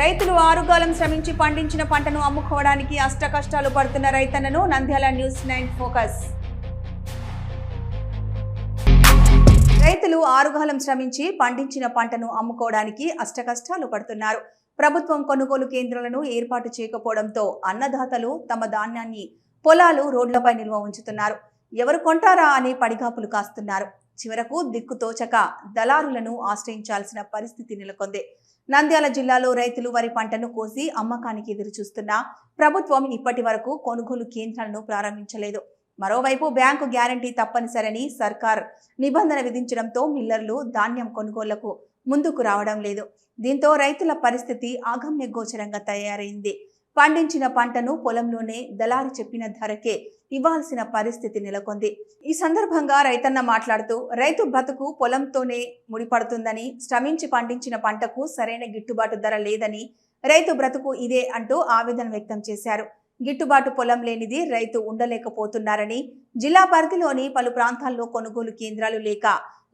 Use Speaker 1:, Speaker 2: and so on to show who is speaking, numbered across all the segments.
Speaker 1: రైతులు ఆరుగాలం శ్రమించి పండించిన పంటను అమ్ముకోవడానికి అష్టకష్టాలు పడుతున్న రైతన్నను నంద్యాల న్యూస్ నైన్ ఫోకస్. రైతులు ఆరుగాలం శ్రమించి పండించిన పంటను అమ్ముకోవడానికి అష్టకష్టాలు పడుతున్నారు. ప్రభుత్వం కొనుగోలు కేంద్రాలను ఏర్పాటు చేయకపోవడంతో అన్నదాతలు తమ ధాన్యాన్ని పొలాలు రోడ్లపై నిల్వ ఉంచుతున్నారు. ఎవరు కొంటారా అని పడిగాపులు కాస్తున్నారు. చివరకు దిక్కు తోచక దళారులను ఆశ్రయించాల్సిన పరిస్థితి నెలకొంది. నంద్యాల జిల్లాలో రైతులు వరి పంటను కోసి అమ్మకానికి ఎదురుచూస్తున్నా ప్రభుత్వం ఇప్పటి వరకు కొనుగోలు కేంద్రాలను ప్రారంభించలేదు. మరోవైపు బ్యాంకు గ్యారంటీ తప్పనిసరని సర్కార్ నిబంధన విధించడంతో మిల్లర్లు ధాన్యం కొనుగోళ్ళకు ముందుకు రావడం లేదు. దీంతో రైతుల పరిస్థితి ఆగమ్య గోచరంగా తయారైంది. పండించిన పంటను పొలంలోనే దళారి చెప్పిన ధరకే ఇవ్వాల్సిన పరిస్థితి నెలకొంది. ఈ సందర్భంగా రైతన్న మాట్లాడుతూ రైతు బతుకు పొలంతోనే ముడిపడుతుందని శ్రమించి పండించిన పంటకు సరైన గిట్టుబాటు ధర లేదని రైతు బ్రతుకు ఇదే అంటూ ఆవేదన వ్యక్తం చేశారు. గిట్టుబాటు పొలం లేనిది రైతు ఉండలేకపోతున్నారని జిల్లా పరిధిలోని పలు ప్రాంతాల్లో కొనుగోలు కేంద్రాలు లేక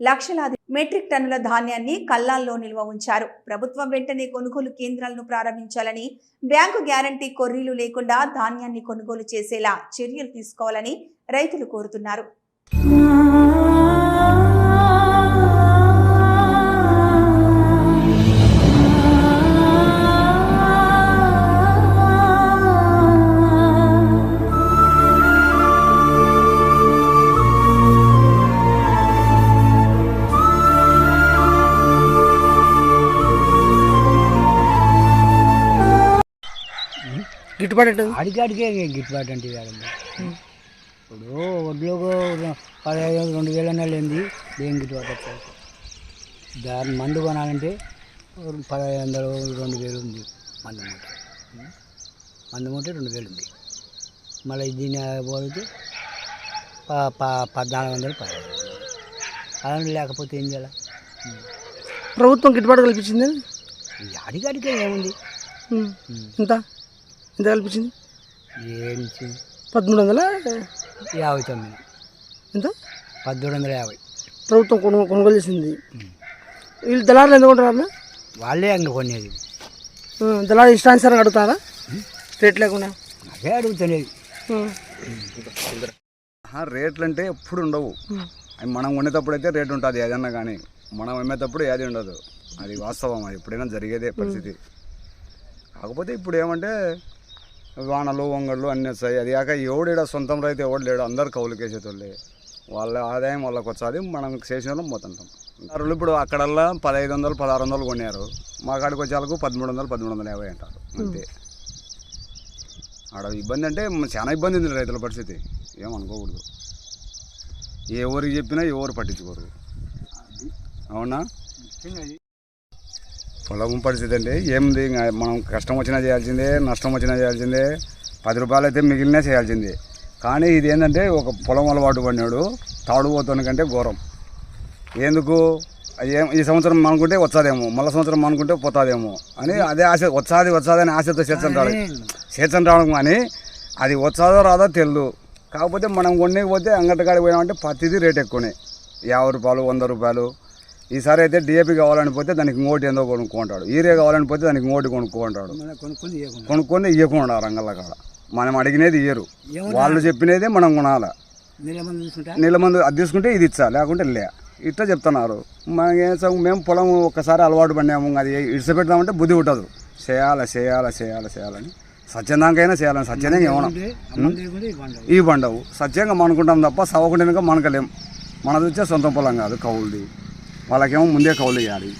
Speaker 1: లక్షలాది మెట్రిక్ టన్నుల ధాన్యాన్ని కల్లాల్లో నిల్వ ఉంచారు. ప్రభుత్వం వెంటనే కొనుగోలు కేంద్రాలను ప్రారంభించాలని బ్యాంకు గ్యారంటీ కొర్రీలు లేకుండా ధాన్యాన్ని కొనుగోలు చేసేలా చర్యలు తీసుకోవాలని రైతులు కోరుతున్నారు.
Speaker 2: గిట్టుబాటు ఉంటుంది
Speaker 3: అడిగాడికే గిట్టుబాటు అంటే కాదండి ఇప్పుడు వడ్లు పదహైదు వందలు, రెండు వేల నెలలు ఏంది దేని గిట్టుబాటు వస్తుంది? దాని మందు కొనాలంటే పదహైదు వందలు రెండు వేలు ఉంది మందు మూట? మందు మూట రెండు వేలు ఉంది. మళ్ళీ దీని పోతే పద్నాలుగు వందలు పదహైదు అలాంటి లేకపోతే ఏం చేయాలి?
Speaker 2: ప్రభుత్వం గిట్టుబాటు కల్పించింది?
Speaker 3: అడిగాడికే ఏముంది?
Speaker 2: ఉం. ఎంత కల్పించింది?
Speaker 3: ఏంటి?
Speaker 2: పదమూడు వందల
Speaker 3: యాభై తొమ్మిది.
Speaker 2: ఎంత?
Speaker 3: పద్దెనిమిది వందల యాభై.
Speaker 2: ప్రభుత్వం కొను కొనుగోలు చేసింది. వీళ్ళు దళారులు ఎందుకు ఉంటారు అన్న
Speaker 3: వాళ్ళే అంగ కొనేది.
Speaker 2: దళారు ఇష్టానుసారం అడుగుతారా? రేట్ లేకుండా.
Speaker 3: అదే.
Speaker 4: ఆహా, రేట్లు అంటే ఎప్పుడు ఉండవు. మనం కొనేటప్పుడు అయితే రేట్ ఉంటుంది. ఏదన్నా కానీ మనం అమ్మేటప్పుడు ఏది ఉండదు. అది వాస్తవం. అది ఎప్పుడైనా జరిగేదే పరిస్థితి. కాకపోతే ఇప్పుడు ఏమంటే వానలు వంగళ్ళు అన్నీ వస్తాయి. అది కాక ఎవడు ఈడ సొంతం రైతు ఎవడు లేడు అందరు కౌలుకేసేటోళ్ళే వాళ్ళ ఆదాయం వాళ్ళకి వచ్చాది మనం చేసిన వాళ్ళం పోతుంటాం. అరులు ఇప్పుడు అక్కడల్లా పదహైదు వందలు పదహారు వందలు కొన్నారు. మా కాడికి వచ్చేలకు పదమూడు వందలు పదమూడు వందల యాభై అంటారు. అంతే. ఆడ ఇబ్బంది అంటే చాలా ఇబ్బంది ఉంది రైతుల పరిస్థితి. ఏమనుకోకూడదు ఎవరికి చెప్పినా ఎవరు పట్టించుకోరు. అవునా? పొలం పరిస్థితి అంటే ఏముంది? మనం కష్టం వచ్చినా చేయాల్సిందే నష్టం వచ్చినా చేయాల్సిందే. పది రూపాయలు అయితే మిగిలినా చేయాల్సిందే. కానీ ఇది ఏంటంటే ఒక పొలం అలవాటు పడినాడు. తాడు కంటే ఘోరం. ఎందుకు? ఏం ఈ సంవత్సరం అనుకుంటే వచ్చాదేమో మళ్ళీ సంవత్సరం అనుకుంటే పోతాదేమో అని అదే ఆశ వచ్చాది వచ్చాది అని ఆశతో చేతన్ రావడం కానీ అది వచ్చాదో రాదో తెలియదు కాకపోతే మనం కొనేకపోతే అంగటకాడికి పోయినామంటే ప్రతిదీ రేట్ ఎక్కువనే. యాభై రూపాయలు వంద రూపాయలు. ఈసారి అయితే డిఏపి కావాలని పోతే దానికి ఇంకోటి ఏందో కొనుక్కుంటాడు. ఈరియా కావాలని పోతే దానికి ఇంకోటి కొనుక్కుంటాడు.
Speaker 3: కొనుక్కొని
Speaker 4: ఇవ్వకుండా రంగల్ల కాడ. మనం అడిగినది ఇయ్యరు? వాళ్ళు చెప్పినదే మనం కొనాలి. నీళ్ళ మందు అది తీసుకుంటే ఇది ఇచ్చా లేకుంటే లే. ఇట్లా చెప్తున్నారు. మేము పొలం ఒక్కసారి అలవాటు పడినాము. అది ఇడిచిపెడదామంటే బుద్ధి ఉంటుంది చేయాలి చేయాలి చేయాలి చేయాలని సత్యందాకైనా చేయాలని సత్యంగా ఏమన్నా. ఈ పండవు సత్యంగా మనకుంటాం తప్ప సవకుండాక మనకలేం మనది వచ్చే సొంత పొలం కాదు కౌలుది. వాళ్ళకేమో ముందే కౌలు ఇవ్వాలి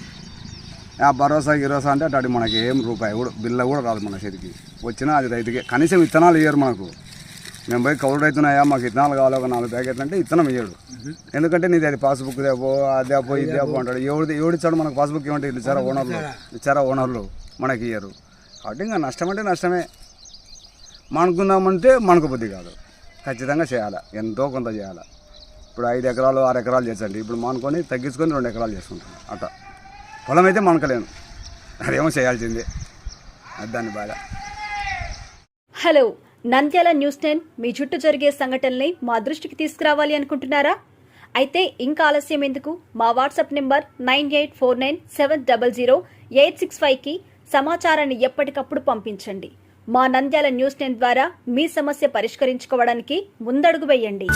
Speaker 4: ఆ భరోసా గిరోసా అంటే అటు మనకి ఏం రూపాయి కూడా బిల్ల కూడా రాదు మన చేతికి. వచ్చినా అది రైతుకి. కనీసం విత్తనాలు ఇయ్యరు మనకు. మేము పోయి కౌలు రైతున్నాయా మాకు విత్తనాలు కావాలి ఒక నాలుగు ప్యాకెట్లు అంటే ఇత్తనం ఇయ్యడు. ఎందుకంటే నీది అది పాస్బుక్ దేపో అదేపో ఇదేపో అంటాడు. ఎవడు ఎవడిచ్చాడు మనకు పాస్బుక్ ఏమంటే వీళ్ళు ఇచ్చారా ఓనర్లు? ఇచ్చారా? ఓనర్లు? మనకి ఇయ్యరు. కాబట్టి ఇంకా నష్టం అంటే నష్టమే. మానుకుందామంటే మనకు బుద్ధి కాదు. ఖచ్చితంగా చేయాలి. ఎంతో కొంత చేయాలి. ఇప్పుడు ఐదు ఎకరాలు ఆరు ఎకరాలు చేసండి ఇప్పుడు మానుకొని తగ్గించుకొని రెండు ఎకరాలు చేసుకుంటాం అట్ట పొలం అయితే మనకలేను. అదేమో చేయాల్సిందే. అది దాని బాధ.
Speaker 5: హలో. నంద్యాల న్యూస్ టెన్ మీ చుట్టూ జరిగే సంఘటనల్ని మా దృష్టికి తీసుకురావాలి అనుకుంటున్నారా? అయితే ఇంకా ఆలస్యం ఎందుకు? మా WhatsApp number nine eight four nine seven double zero eight six ఫైవ్కి సమాచారాన్ని ఎప్పటికప్పుడు పంపించండి. మా నంద్యాల న్యూస్ టెన్ ద్వారా మీ సమస్య పరిష్కరించుకోవడానికి ముందడుగు వేయండి.